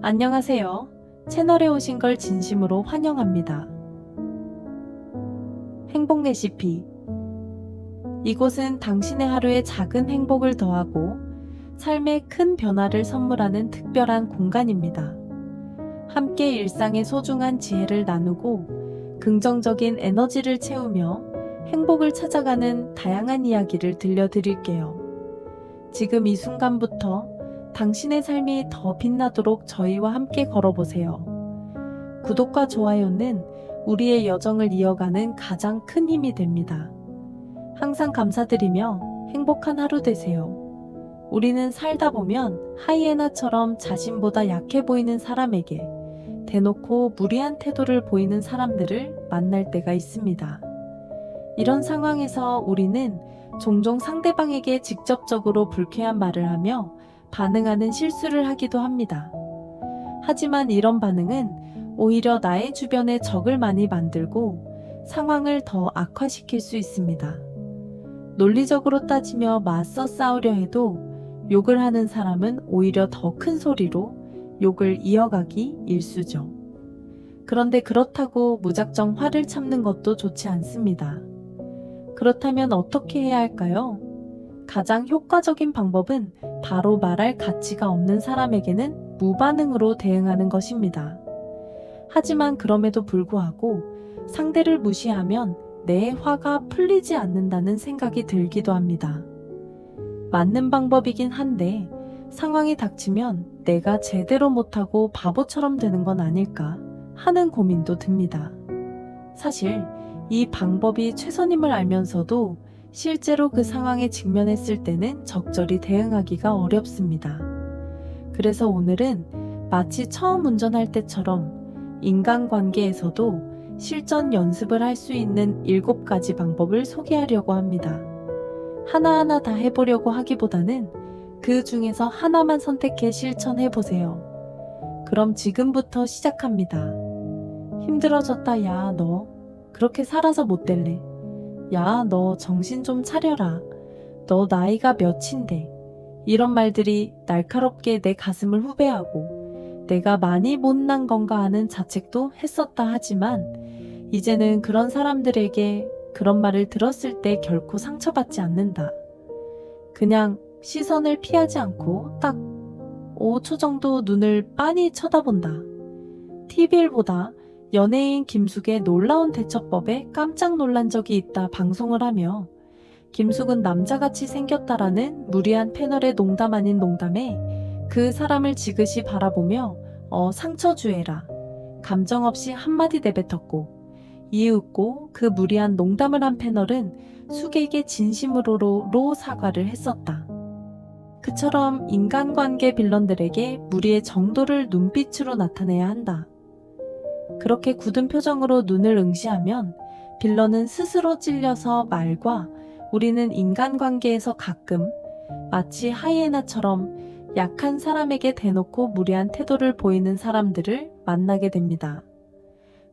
안녕하세요. 채널에 오신 걸 진심으로 환영합니다. 행복 레시피. 이곳은 당신의 하루에 작은 행복을 더하고 삶에 큰 변화를 선물하는 특별한 공간입니다. 함께 일상의 소중한 지혜를 나누고 긍정적인 에너지를 채우며 행복을 찾아가는 다양한 이야기를 들려드릴게요. 지금 이 순간부터 당신의 삶이 더 빛나도록 저희와 함께 걸어보세요. 구독과 좋아요는 우리의 여정을 이어가는 가장 큰 힘이 됩니다. 항상 감사드리며 행복한 하루 되세요. 우리는 살다 보면 하이에나처럼 자신보다 약해 보이는 사람에게 대놓고 무리한 태도를 보이는 사람들을 만날 때가 있습니다. 이런 상황에서 우리는 종종 상대방에게 직접적으로 불쾌한 말을 하며 반응하는 실수를 하기도 합니다. 하지만 이런 반응은 오히려 나의 주변에 적을 많이 만들고 상황을 더 악화시킬 수 있습니다. 논리적으로 따지며 맞서 싸우려 해도 욕을 하는 사람은 오히려 더 큰 소리로 욕을 이어가기 일쑤죠. 그런데 그렇다고 무작정 화를 참는 것도 좋지 않습니다. 그렇다면 어떻게 해야 할까요? 가장 효과적인 방법은 바로 말할 가치가 없는 사람에게는 무반응으로 대응하는 것입니다. 하지만 그럼에도 불구하고 상대를 무시하면 내 화가 풀리지 않는다는 생각이 들기도 합니다. 맞는 방법이긴 한데 상황이 닥치면 내가 제대로 못하고 바보처럼 되는 건 아닐까 하는 고민도 듭니다. 사실 이 방법이 최선임을 알면서도 실제로 그 상황에 직면했을 때는 적절히 대응하기가 어렵습니다. 그래서 오늘은 마치 처음 운전할 때처럼 인간관계에서도 실전 연습을 할 수 있는 7가지 방법을 소개하려고 합니다. 하나하나 다 해보려고 하기보다는 그 중에서 하나만 선택해 실천해 보세요. 그럼 지금부터 시작합니다. 힘들어졌다, 야, 너. 그렇게 살아서 못 될래. 야, 너 정신 좀 차려라. 너 나이가 몇인데. 이런 말들이 날카롭게 내 가슴을 후배하고 내가 많이 못난 건가 하는 자책도 했었다 하지만 이제는 그런 사람들에게 그런 말을 들었을 때 결코 상처받지 않는다. 그냥 시선을 피하지 않고 딱 5초 정도 눈을 빤히 쳐다본다. TV일보다 연예인 김숙의 놀라운 대처법에 깜짝 놀란 적이 있다 방송을 하며 김숙은 남자같이 생겼다라는 무리한 패널의 농담 아닌 농담에 그 사람을 지그시 바라보며 어 상처 주해라 감정 없이 한마디 내뱉었고 이에 웃고 그 무리한 농담을 한 패널은 숙에게 진심으로로 사과를 했었다. 그처럼 인간관계 빌런들에게 무리의 정도를 눈빛으로 나타내야 한다. 그렇게 굳은 표정으로 눈을 응시하면 빌런은 스스로 찔려서 말과 우리는 인간관계에서 가끔 마치 하이에나처럼 약한 사람에게 대놓고 무리한 태도를 보이는 사람들을 만나게 됩니다.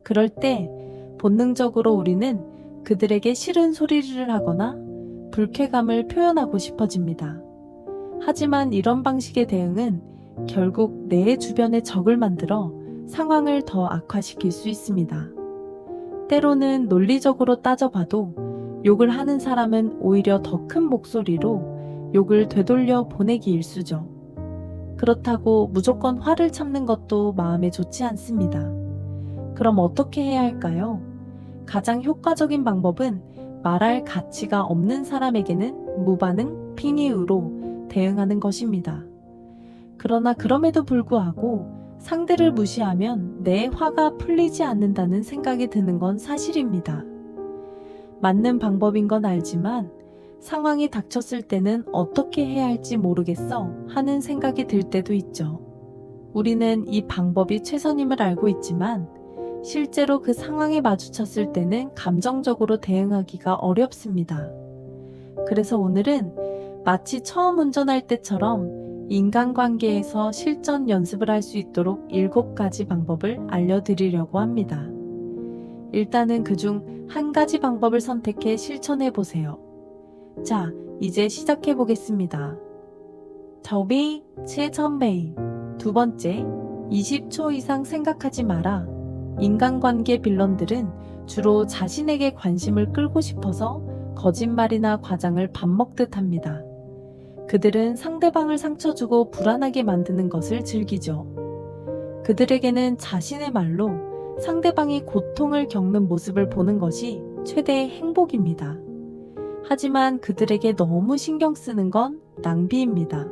그럴 때 본능적으로 우리는 그들에게 싫은 소리를 하거나 불쾌감을 표현하고 싶어집니다. 하지만 이런 방식의 대응은 결국 내 주변에 적을 만들어 상황을 더 악화시킬 수 있습니다. 때로는 논리적으로 따져봐도 욕을 하는 사람은 오히려 더 큰 목소리로 욕을 되돌려 보내기 일쑤죠. 그렇다고 무조건 화를 참는 것도 마음에 좋지 않습니다. 그럼 어떻게 해야 할까요? 가장 효과적인 방법은 말할 가치가 없는 사람에게는 무반응, 핑이으로 대응하는 것입니다. 그러나 그럼에도 불구하고 상대를 무시하면 내 화가 풀리지 않는다는 생각이 드는 건 사실입니다. 맞는 방법인 건 알지만 상황이 닥쳤을 때는 어떻게 해야 할지 모르겠어 하는 생각이 들 때도 있죠. 우리는 이 방법이 최선임을 알고 있지만 실제로 그 상황에 마주쳤을 때는 감정적으로 대응하기가 어렵습니다. 그래서 오늘은 마치 처음 운전할 때처럼 인간관계에서 실전 연습을 할 수 있도록 7가지 방법을 알려드리려고 합니다. 일단은 그 중 한 가지 방법을 선택해 실천해 보세요. 자, 이제 시작해 보겠습니다. 저비 7,000베이. 두 번째, 20초 이상 생각하지 마라. 인간관계 빌런들은 주로 자신에게 관심을 끌고 싶어서 거짓말이나 과장을 밥 먹듯 합니다. 그들은 상대방을 상처 주고 불안하게 만드는 것을 즐기죠. 그들에게는 자신의 말로 상대방이 고통을 겪는 모습을 보는 것이 최대의 행복입니다. 하지만 그들에게 너무 신경 쓰는 건 낭비입니다.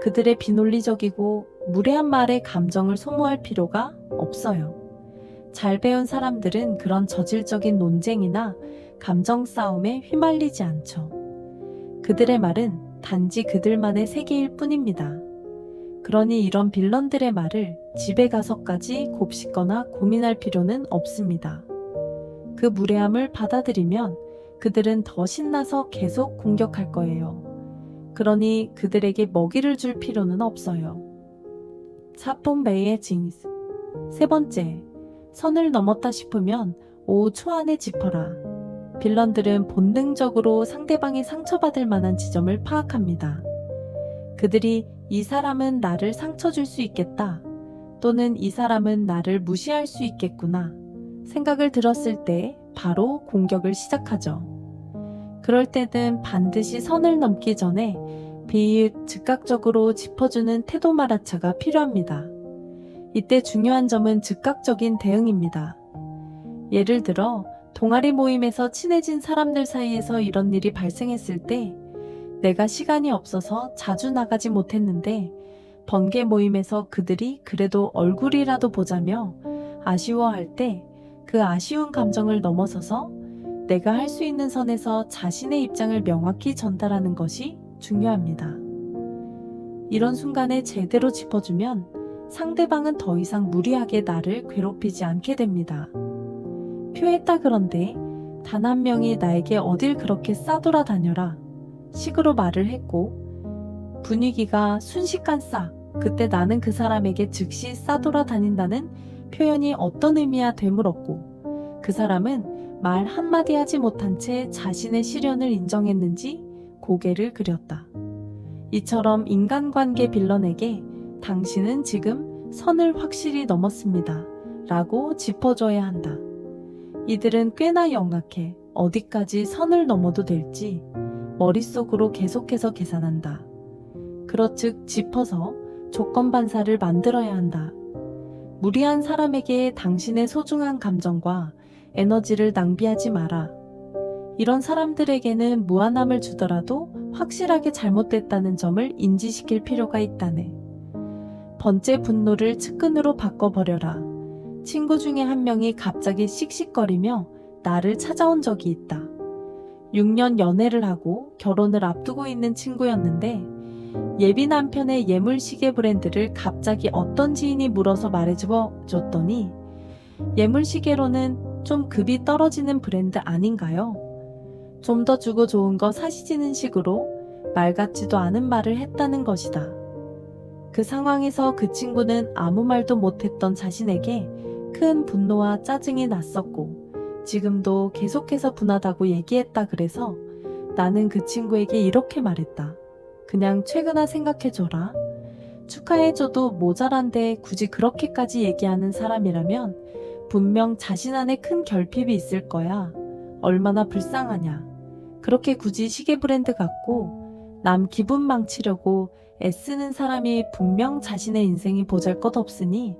그들의 비논리적이고 무례한 말에 감정을 소모할 필요가 없어요. 잘 배운 사람들은 그런 저질적인 논쟁이나 감정 싸움에 휘말리지 않죠. 그들의 말은 단지 그들만의 세계일 뿐입니다. 그러니 이런 빌런들의 말을 집에 가서까지 곱씹거나 고민할 필요는 없습니다. 그 무례함을 받아들이면 그들은 더 신나서 계속 공격할 거예요. 그러니 그들에게 먹이를 줄 필요는 없어요. 사폰베이의 징스. 세 번째, 선을 넘었다 싶으면 오후 초안에 짚어라. 빌런들은 본능적으로 상대방이 상처받을 만한 지점을 파악합니다. 그들이 이 사람은 나를 상처 줄 수 있겠다. 또는 이 사람은 나를 무시할 수 있겠구나. 생각을 들었을 때 바로 공격을 시작하죠. 그럴 때는 반드시 선을 넘기 전에 비입 즉각적으로 짚어주는 태도 마라차가 필요합니다. 이때 중요한 점은 즉각적인 대응입니다. 예를 들어 동아리 모임에서 친해진 사람들 사이에서 이런 일이 발생했을 때 내가 시간이 없어서 자주 나가지 못했는데 번개 모임에서 그들이 그래도 얼굴이라도 보자며 아쉬워할 때 그 아쉬운 감정을 넘어서서 내가 할 수 있는 선에서 자신의 입장을 명확히 전달하는 것이 중요합니다. 이런 순간에 제대로 짚어주면 상대방은 더 이상 무리하게 나를 괴롭히지 않게 됩니다. 표했다 그런데 단 한 명이 나에게 어딜 그렇게 싸돌아 다녀라 식으로 말을 했고 분위기가 순식간 싸 그때 나는 그 사람에게 즉시 싸돌아 다닌다는 표현이 어떤 의미야 되물었고 그 사람은 말 한마디 하지 못한 채 자신의 시련을 인정했는지 고개를 그렸다. 이처럼 인간관계 빌런에게 당신은 지금 선을 확실히 넘었습니다. 라고 짚어줘야 한다. 이들은 꽤나 영악해 어디까지 선을 넘어도 될지 머릿속으로 계속해서 계산한다. 그렇즉 짚어서 조건 반사를 만들어야 한다. 무리한 사람에게 당신의 소중한 감정과 에너지를 낭비하지 마라. 이런 사람들에게는 무한함을 주더라도 확실하게 잘못됐다는 점을 인지시킬 필요가 있다네. 번째 분노를 측근으로 바꿔버려라. 친구 중에 한 명이 갑자기 씩씩거리며 나를 찾아온 적이 있다. 6년 연애를 하고 결혼을 앞두고 있는 친구였는데 예비 남편의 예물 시계 브랜드를 갑자기 어떤 지인이 물어서 말해줘 줬더니 예물 시계로는 좀 급이 떨어지는 브랜드 아닌가요? 좀 더 주고 좋은 거 사시지는 식으로 말 같지도 않은 말을 했다는 것이다. 그 상황에서 그 친구는 아무 말도 못했던 자신에게 큰 분노와 짜증이 났었고 지금도 계속해서 분하다고 얘기했다 그래서 나는 그 친구에게 이렇게 말했다. 그냥 최근화 생각해줘라. 축하해줘도 모자란데 굳이 그렇게까지 얘기하는 사람이라면 분명 자신 안에 큰 결핍이 있을 거야. 얼마나 불쌍하냐. 그렇게 굳이 시계 브랜드 갖고 남 기분 망치려고 애쓰는 사람이 분명 자신의 인생이 보잘 것 없으니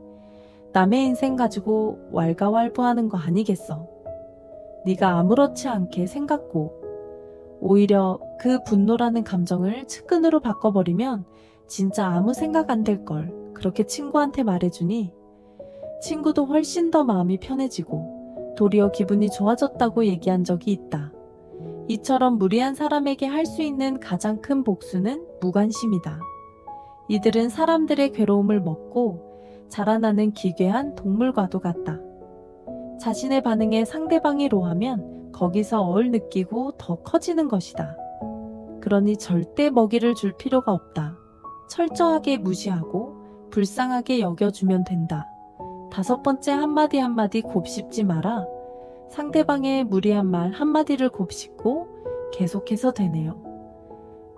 남의 인생 가지고 왈가왈부하는 거 아니겠어. 네가 아무렇지 않게 생각고 오히려 그 분노라는 감정을 측근으로 바꿔버리면 진짜 아무 생각 안 될 걸 그렇게 친구한테 말해주니 친구도 훨씬 더 마음이 편해지고 도리어 기분이 좋아졌다고 얘기한 적이 있다. 이처럼 무리한 사람에게 할 수 있는 가장 큰 복수는 무관심이다. 이들은 사람들의 괴로움을 먹고 자라나는 기괴한 동물과도 같다. 자신의 반응에 상대방이 로하면 거기서 얼 느끼고 더 커지는 것이다. 그러니 절대 먹이를 줄 필요가 없다. 철저하게 무시하고 불쌍하게 여겨주면 된다. 다섯 번째 한마디 한마디 곱씹지 마라. 상대방의 무리한 말 한마디를 곱씹고 계속해서 되네요.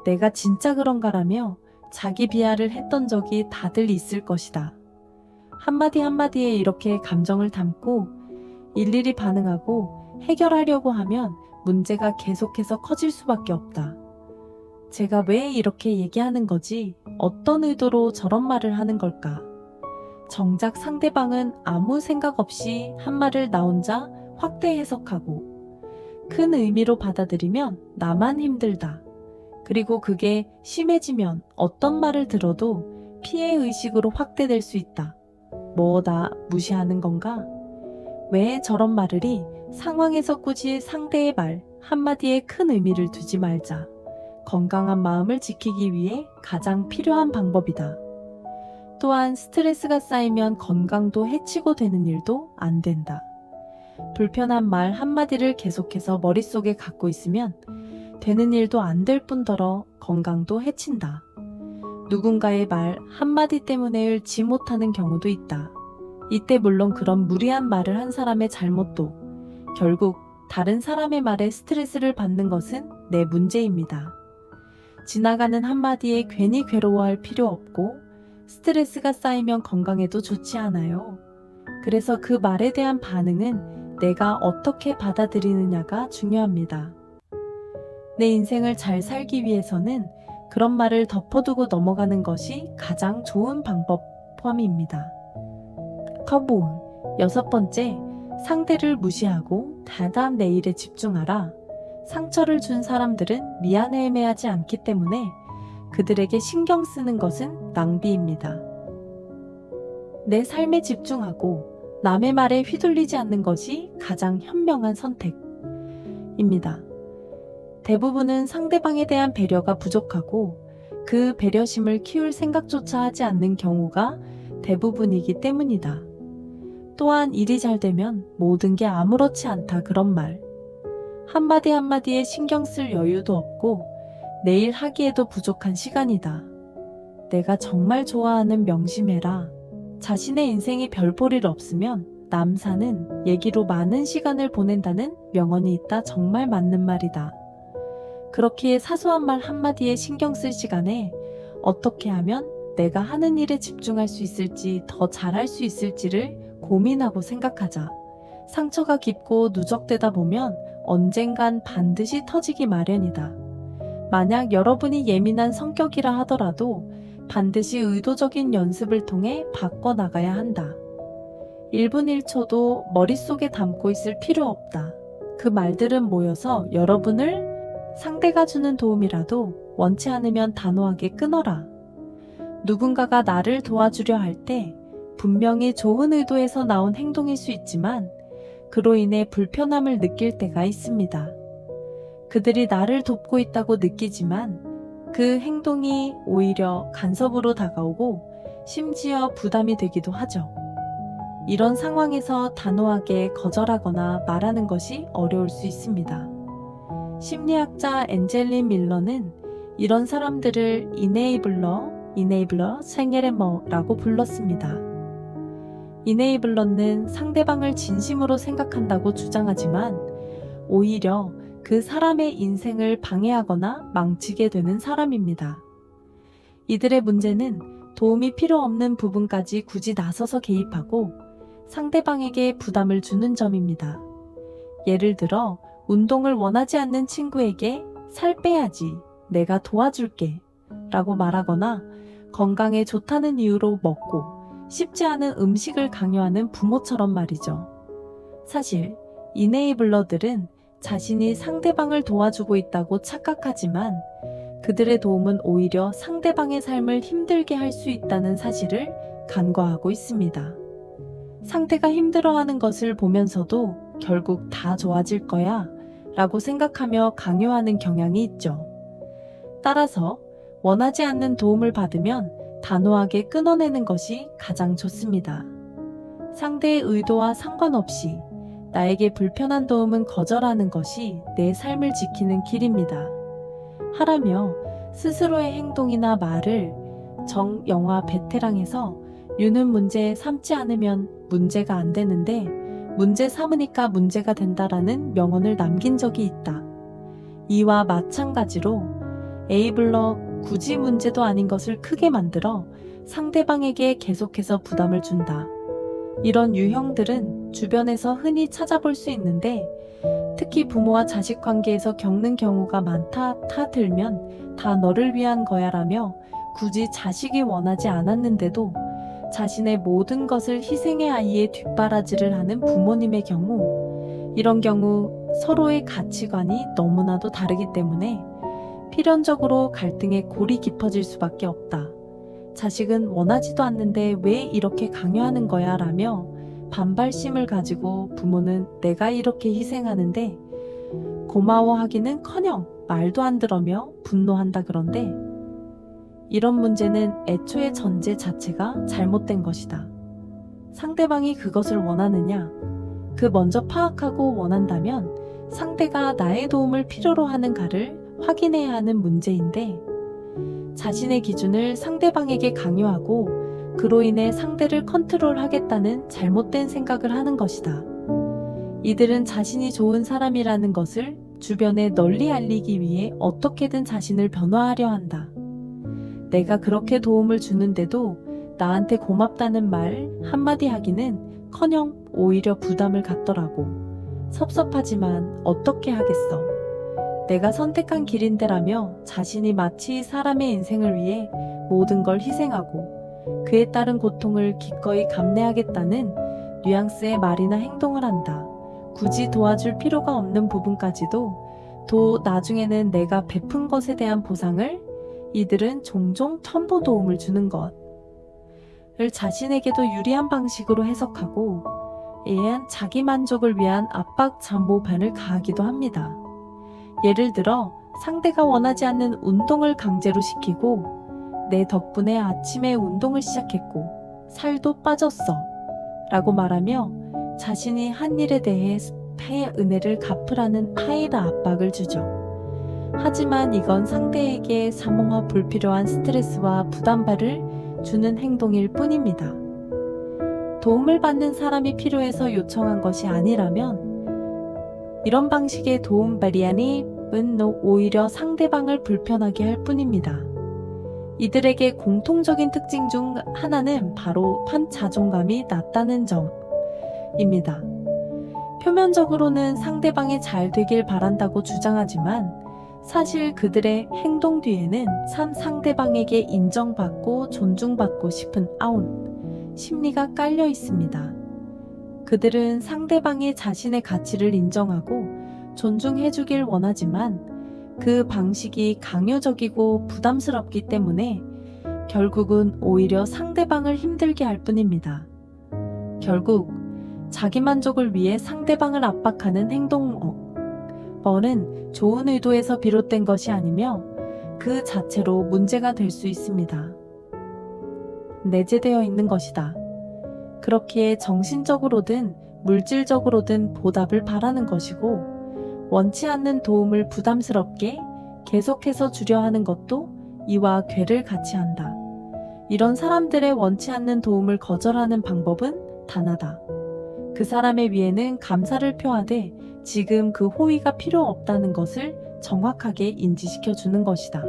내가 진짜 그런가라며 자기 비하를 했던 적이 다들 있을 것이다. 한마디 한마디에 이렇게 감정을 담고 일일이 반응하고 해결하려고 하면 문제가 계속해서 커질 수밖에 없다. 제가 왜 이렇게 얘기하는 거지? 어떤 의도로 저런 말을 하는 걸까? 정작 상대방은 아무 생각 없이 한 말을 나 혼자 확대 해석하고 큰 의미로 받아들이면 나만 힘들다. 그리고 그게 심해지면 어떤 말을 들어도 피해 의식으로 확대될 수 있다. 뭐나 무시하는 건가? 왜 저런 말을이 상황에서 굳이 상대의 말 한마디에 큰 의미를 두지 말자. 건강한 마음을 지키기 위해 가장 필요한 방법이다. 또한 스트레스가 쌓이면 건강도 해치고 되는 일도 안 된다. 불편한 말 한마디를 계속해서 머릿속에 갖고 있으면 되는 일도 안 될 뿐더러 건강도 해친다. 누군가의 말 한마디 때문에 을지 못하는 경우도 있다. 이때 물론 그런 무리한 말을 한 사람의 잘못도 결국 다른 사람의 말에 스트레스를 받는 것은 내 문제입니다. 지나가는 한마디에 괜히 괴로워할 필요 없고 스트레스가 쌓이면 건강에도 좋지 않아요. 그래서 그 말에 대한 반응은 내가 어떻게 받아들이느냐가 중요합니다. 내 인생을 잘 살기 위해서는 그런 말을 덮어두고 넘어가는 것이 가장 좋은 방법 포함입니다. 커본 여섯 번째, 상대를 무시하고 다다음 내일에 집중하라. 상처를 준 사람들은 미안해해하지 않기 때문에 그들에게 신경 쓰는 것은 낭비입니다. 내 삶에 집중하고 남의 말에 휘둘리지 않는 것이 가장 현명한 선택입니다. 대부분은 상대방에 대한 배려가 부족하고 그 배려심을 키울 생각조차 하지 않는 경우가 대부분이기 때문이다. 또한 일이 잘 되면 모든 게 아무렇지 않다 그런 말. 한마디 한마디에 신경 쓸 여유도 없고 내일 하기에도 부족한 시간이다. 내가 정말 좋아하는 명심해라. 자신의 인생에 별볼일 없으면 남사는 얘기로 많은 시간을 보낸다는 명언이 있다 정말 맞는 말이다. 그렇기에 사소한 말 한마디에 신경 쓸 시간에 어떻게 하면 내가 하는 일에 집중할 수 있을지 더 잘할 수 있을지를 고민하고 생각하자. 상처가 깊고 누적되다 보면 언젠간 반드시 터지기 마련이다. 만약 여러분이 예민한 성격이라 하더라도 반드시 의도적인 연습을 통해 바꿔나가야 한다. 1분 1초도 머릿속에 담고 있을 필요 없다. 그 말들은 모여서 여러분을 상대가 주는 도움이라도 원치 않으면 단호하게 끊어라. 누군가가 나를 도와주려 할 때 분명히 좋은 의도에서 나온 행동일 수 있지만 그로 인해 불편함을 느낄 때가 있습니다. 그들이 나를 돕고 있다고 느끼지만 그 행동이 오히려 간섭으로 다가오고 심지어 부담이 되기도 하죠. 이런 상황에서 단호하게 거절하거나 말하는 것이 어려울 수 있습니다. 심리학자 엔젤린 밀러는 이런 사람들을 이네이블러, 이네이블러 생에레머라고 불렀습니다. 이네이블러는 상대방을 진심으로 생각한다고 주장하지만 오히려 그 사람의 인생을 방해하거나 망치게 되는 사람입니다. 이들의 문제는 도움이 필요 없는 부분까지 굳이 나서서 개입하고 상대방에게 부담을 주는 점입니다. 예를 들어, 운동을 원하지 않는 친구에게 살 빼야지, 내가 도와줄게 라고 말하거나 건강에 좋다는 이유로 먹고 쉽지 않은 음식을 강요하는 부모처럼 말이죠. 사실, 이네이블러들은 자신이 상대방을 도와주고 있다고 착각하지만 그들의 도움은 오히려 상대방의 삶을 힘들게 할 수 있다는 사실을 간과하고 있습니다. 상대가 힘들어하는 것을 보면서도 결국 다 좋아질 거야 라고 생각하며 강요하는 경향이 있죠. 따라서 원하지 않는 도움을 받으면 단호하게 끊어내는 것이 가장 좋습니다. 상대의 의도와 상관없이 나에게 불편한 도움은 거절하는 것이 내 삶을 지키는 길입니다. 하라며 스스로의 행동이나 말을 정, 영화 베테랑에서 유는 문제 삼지 않으면 문제가 안 되는데 문제 삼으니까 문제가 된다라는 명언을 남긴 적이 있다. 이와 마찬가지로 에이블러 굳이 문제도 아닌 것을 크게 만들어 상대방에게 계속해서 부담을 준다. 이런 유형들은 주변에서 흔히 찾아볼 수 있는데 특히 부모와 자식 관계에서 겪는 경우가 많다 타 들면 다 너를 위한 거야라며 굳이 자식이 원하지 않았는데도 자신의 모든 것을 희생해 아이의 뒷바라지를 하는 부모님의 경우 이런 경우 서로의 가치관이 너무나도 다르기 때문에 필연적으로 갈등의 골이 깊어질 수밖에 없다. 자식은 원하지도 않는데 왜 이렇게 강요하는 거야 라며 반발심을 가지고 부모는 내가 이렇게 희생하는데 고마워하기는 커녕 말도 안 들으며 분노한다 그런데 이런 문제는 애초에 전제 자체가 잘못된 것이다. 상대방이 그것을 원하느냐? 그 먼저 파악하고 원한다면 상대가 나의 도움을 필요로 하는가를 확인해야 하는 문제인데 자신의 기준을 상대방에게 강요하고 그로 인해 상대를 컨트롤하겠다는 잘못된 생각을 하는 것이다. 이들은 자신이 좋은 사람이라는 것을 주변에 널리 알리기 위해 어떻게든 자신을 변화하려 한다. 내가 그렇게 도움을 주는데도 나한테 고맙다는 말 한마디 하기는 커녕 오히려 부담을 갖더라고. 섭섭하지만 어떻게 하겠어. 내가 선택한 길인데라며 자신이 마치 사람의 인생을 위해 모든 걸 희생하고 그에 따른 고통을 기꺼이 감내하겠다는 뉘앙스의 말이나 행동을 한다. 굳이 도와줄 필요가 없는 부분까지도 또 나중에는 내가 베푼 것에 대한 보상을 이들은 종종 첨보 도움을 주는 것을 자신에게도 유리한 방식으로 해석하고 이한 자기 만족을 위한 압박 잠보반을 가하기도 합니다. 예를 들어 상대가 원하지 않는 운동을 강제로 시키고 내 덕분에 아침에 운동을 시작했고 살도 빠졌어 라고 말하며 자신이 한 일에 대해 스파의 은혜를 갚으라는 파이라 압박을 주죠. 하지만 이건 상대에게 사몽와 불필요한 스트레스와 부담발을 주는 행동일 뿐입니다. 도움을 받는 사람이 필요해서 요청한 것이 아니라면 이런 방식의 도움 발이아니 은 오히려 상대방을 불편하게 할 뿐입니다. 이들에게 공통적인 특징 중 하나는 바로 판 자존감이 낮다는 점입니다. 표면적으로는 상대방이 잘 되길 바란다고 주장하지만 사실 그들의 행동 뒤에는 산 상대방에게 인정받고 존중받고 싶은 아운 심리가 깔려 있습니다. 그들은 상대방이 자신의 가치를 인정하고 존중해주길 원하지만 그 방식이 강요적이고 부담스럽기 때문에 결국은 오히려 상대방을 힘들게 할 뿐입니다. 결국 자기 만족을 위해 상대방을 압박하는 행동 은 좋은 의도에서 비롯된 것이 아니며 그 자체로 문제가 될 수 있습니다. 내재되어 있는 것이다. 그렇기에 정신적으로든 물질적으로든 보답을 바라는 것이고 원치 않는 도움을 부담스럽게 계속해서 주려 하는 것도 이와 괴를 같이 한다. 이런 사람들의 원치 않는 도움을 거절하는 방법은 단하다. 그 사람의 위에는 감사를 표하되 지금 그 호의가 필요 없다는 것을 정확하게 인지시켜 주는 것이다.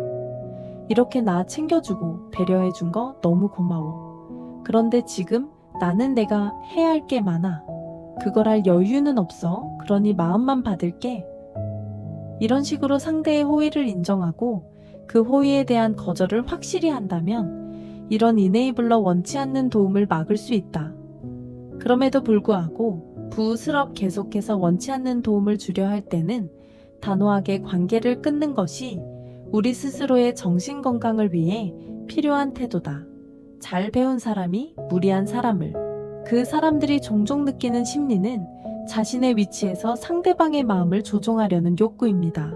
이렇게 나 챙겨주고 배려해 준 거 너무 고마워. 그런데 지금 나는 내가 해야 할 게 많아. 그걸 할 여유는 없어. 그러니 마음만 받을게. 이런 식으로 상대의 호의를 인정하고 그 호의에 대한 거절을 확실히 한다면 이런 이네이블러 원치 않는 도움을 막을 수 있다. 그럼에도 불구하고 부스럽 계속해서 원치 않는 도움을 주려 할 때는 단호하게 관계를 끊는 것이 우리 스스로의 정신 건강을 위해 필요한 태도다. 잘 배운 사람이 무리한 사람을 그 사람들이 종종 느끼는 심리는 자신의 위치에서 상대방의 마음을 조종하려는 욕구입니다.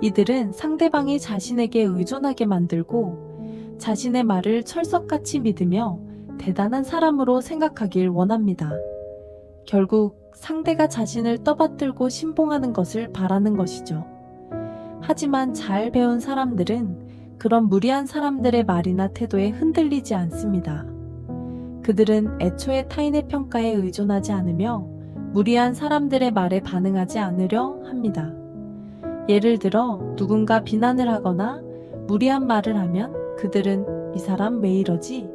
이들은 상대방이 자신에게 의존하게 만들고 자신의 말을 철석같이 믿으며 대단한 사람으로 생각하길 원합니다. 결국 상대가 자신을 떠받들고 신봉하는 것을 바라는 것이죠. 하지만 잘 배운 사람들은 그런 무리한 사람들의 말이나 태도에 흔들리지 않습니다. 그들은 애초에 타인의 평가에 의존하지 않으며 무리한 사람들의 말에 반응하지 않으려 합니다. 예를 들어 누군가 비난을 하거나 무리한 말을 하면 그들은 이 사람 왜 이러지?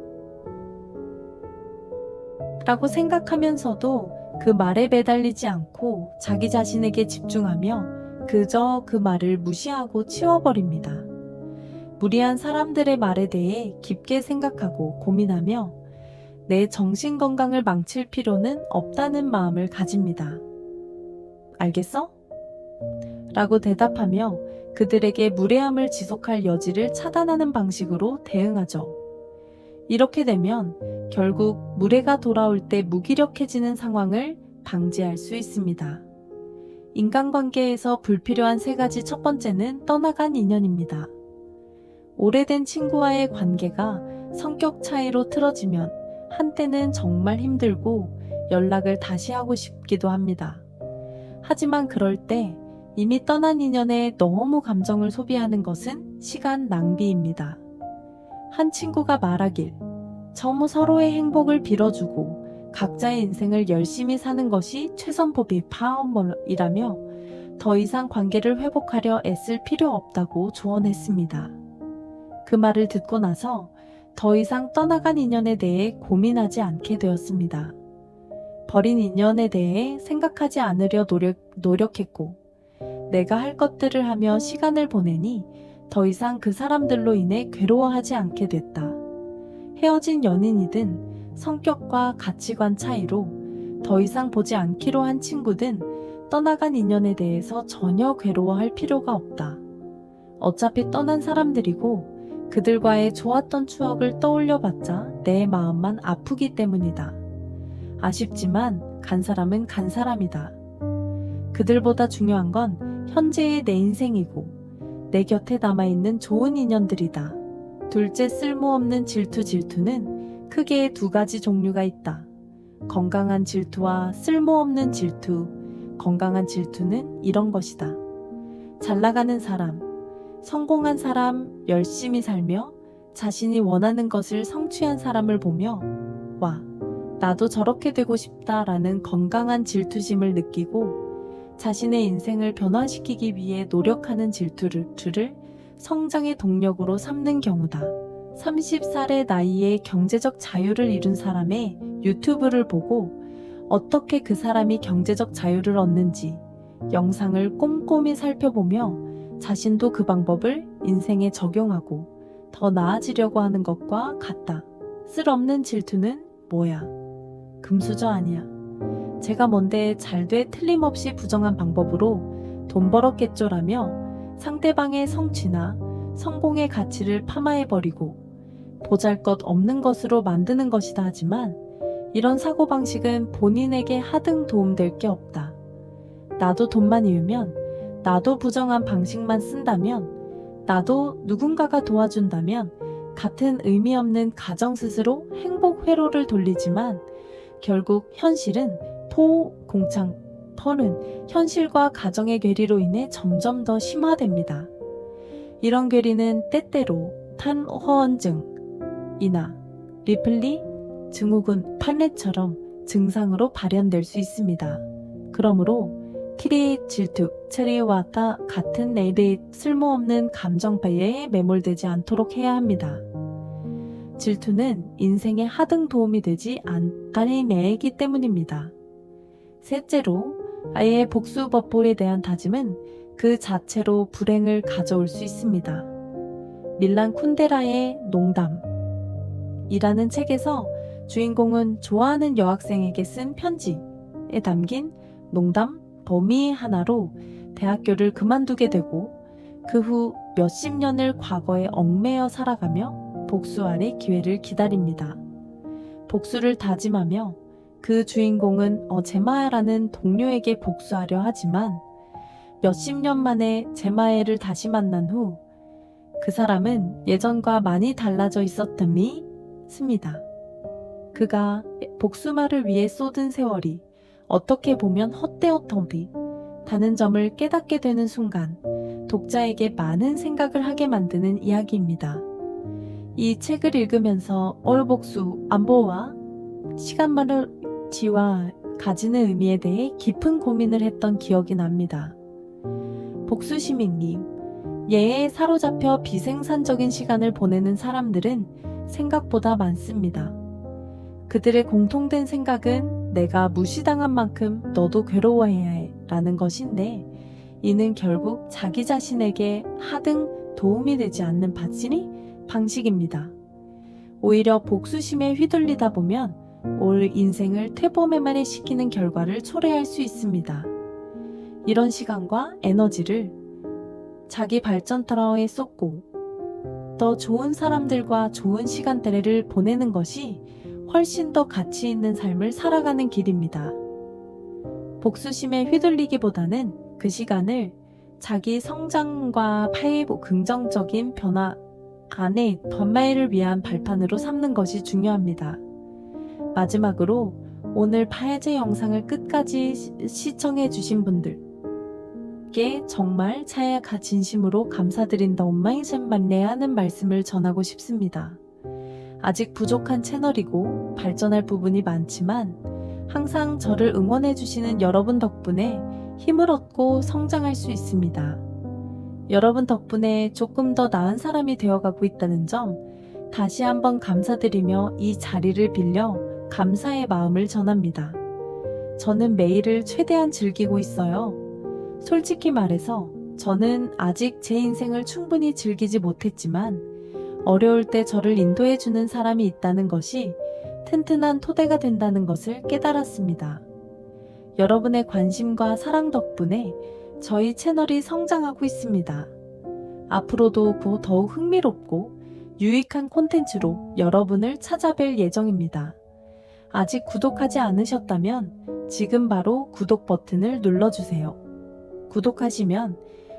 라고 생각하면서도 그 말에 매달리지 않고 자기 자신에게 집중하며 그저 그 말을 무시하고 치워버립니다. 무리한 사람들의 말에 대해 깊게 생각하고 고민하며 내 정신 건강을 망칠 필요는 없다는 마음을 가집니다. 알겠어? 라고 대답하며 그들에게 무례함을 지속할 여지를 차단하는 방식으로 대응하죠. 이렇게 되면 결국 무례가 돌아올 때 무기력해지는 상황을 방지할 수 있습니다. 인간관계에서 불필요한 세 가지 첫 번째는 떠나간 인연입니다. 오래된 친구와의 관계가 성격 차이로 틀어지면 한때는 정말 힘들고 연락을 다시 하고 싶기도 합니다. 하지만 그럴 때 이미 떠난 인연에 너무 감정을 소비하는 것은 시간 낭비입니다. 한 친구가 말하길, 저무 서로의 행복을 빌어주고 각자의 인생을 열심히 사는 것이 최선법이 파워멀이라며 더 이상 관계를 회복하려 애쓸 필요 없다고 조언했습니다. 그 말을 듣고 나서 더 이상 떠나간 인연에 대해 고민하지 않게 되었습니다. 버린 인연에 대해 생각하지 않으려 노력, 노력했고, 내가 할 것들을 하며 시간을 보내니 더 이상 그 사람들로 인해 괴로워하지 않게 됐다. 헤어진 연인이든 성격과 가치관 차이로 더 이상 보지 않기로 한 친구든 떠나간 인연에 대해서 전혀 괴로워할 필요가 없다. 어차피 떠난 사람들이고 그들과의 좋았던 추억을 떠올려봤자 내 마음만 아프기 때문이다. 아쉽지만 간 사람은 간 사람이다. 그들보다 중요한 건 현재의 내 인생이고 내 곁에 남아있는 좋은 인연들이다. 둘째 쓸모없는 질투 질투는 크게 두 가지 종류가 있다. 건강한 질투와 쓸모없는 질투. 건강한 질투는 이런 것이다. 잘 나가는 사람, 성공한 사람, 열심히 살며 자신이 원하는 것을 성취한 사람을 보며 와, 나도 저렇게 되고 싶다라는 건강한 질투심을 느끼고 자신의 인생을 변화시키기 위해 노력하는 질투를 성장의 동력으로 삼는 경우다. 30살의 나이에 경제적 자유를 이룬 사람의 유튜브를 보고 어떻게 그 사람이 경제적 자유를 얻는지 영상을 꼼꼼히 살펴보며 자신도 그 방법을 인생에 적용하고 더 나아지려고 하는 것과 같다. 쓸없는 질투는 뭐야? 금수저 아니야. 제가 뭔데 잘 돼 틀림없이 부정한 방법으로 돈 벌었겠죠라며 상대방의 성취나 성공의 가치를 파마해버리고 보잘 것 없는 것으로 만드는 것이다 하지만 이런 사고방식은 본인에게 하등 도움될 게 없다. 나도 돈만 이으면 나도 부정한 방식만 쓴다면 나도 누군가가 도와준다면 같은 의미 없는 가정 스스로 행복 회로를 돌리지만 결국 현실은 포 공창 펄은 현실과 가정의 괴리로 인해 점점 더 심화됩니다. 이런 괴리는 때때로 탄허언증 이나 리플리 증후군 판례처럼 증상으로 발현될 수 있습니다. 그러므로 키리 질투, 체리와 같은 내일의 쓸모없는 감정배에 매몰되지 않도록 해야 합니다. 질투는 인생에 하등 도움이 되지 않다니 매이기 때문입니다. 셋째로 아예 복수법보에 대한 다짐은 그 자체로 불행을 가져올 수 있습니다. 밀란 쿤데라의 농담 이라는 책에서 주인공은 좋아하는 여학생에게 쓴 편지에 담긴 농담 범위 하나로 대학교를 그만두게 되고 그 후 몇십 년을 과거에 얽매여 살아가며 복수할 기회를 기다립니다. 복수를 다짐하며 그 주인공은 어제마야라는 동료에게 복수하려 하지만 몇십 년 만에 제마에를 다시 만난 후 그 사람은 예전과 많이 달라져 있었음이 습니다. 그가 복수말을 위해 쏟은 세월이 어떻게 보면 헛되었던디 다는 점을 깨닫게 되는 순간 독자에게 많은 생각을 하게 만드는 이야기입니다. 이 책을 읽으면서 얼복수 안보와 시간만을 지와 가지는 의미에 대해 깊은 고민을 했던 기억이 납니다. 복수시민님, 예에 사로잡혀 비생산적인 시간을 보내는 사람들은 생각보다 많습니다. 그들의 공통된 생각은 내가 무시당한 만큼 너도 괴로워해야 해 라는 것인데 이는 결국 자기 자신에게 하등 도움이 되지 않는 바치니 방식입니다. 오히려 복수심에 휘둘리다 보면 올 인생을 퇴보매만에 시키는 결과를 초래할 수 있습니다. 이런 시간과 에너지를 자기 발전 터러에 쏟고 더 좋은 사람들과 좋은 시간대를 보내는 것이 훨씬 더 가치 있는 삶을 살아가는 길입니다. 복수심에 휘둘리기보다는 그 시간을 자기 성장과 파이보 긍정적인 변화 안에 변화를 위한 발판으로 삼는 것이 중요합니다. 마지막으로 오늘 파헤제 영상을 끝까지 시- 시청해 주신 분들께 정말 차야가 진심으로 감사드린다 온마이션 만내 하는 말씀을 전하고 싶습니다. 아직 부족한 채널이고 발전할 부분이 많지만 항상 저를 응원해 주시는 여러분 덕분에 힘을 얻고 성장할 수 있습니다. 여러분 덕분에 조금 더 나은 사람이 되어가고 있다는 점 다시 한번 감사드리며 이 자리를 빌려 감사의 마음을 전합니다. 저는 매일을 최대한 즐기고 있어요. 솔직히 말해서 저는 아직 제 인생을 충분히 즐기지 못했지만 어려울 때 저를 인도해주는 사람이 있다는 것이 튼튼한 토대가 된다는 것을 깨달았습니다. 여러분의 관심과 사랑 덕분에 저희 채널이 성장하고 있습니다. 앞으로도 고- 더욱 흥미롭고 유익한 콘텐츠로 여러분을 찾아뵐 예정입니다. 아직 구독하지 않으셨다면 지금 바로 구독 버튼을 눌러주세요. 구독하시면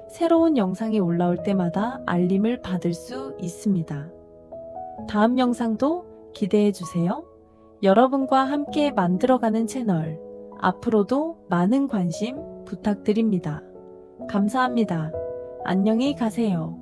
새로운 영상이 올라올 때마다 알림을 받을 수 있습니다. 다음 영상도 기대해 주세요. 여러분과 함께 만들어가는 채널, 앞으로도 많은 관심 부탁드립니다. 감사합니다. 안녕히 가세요.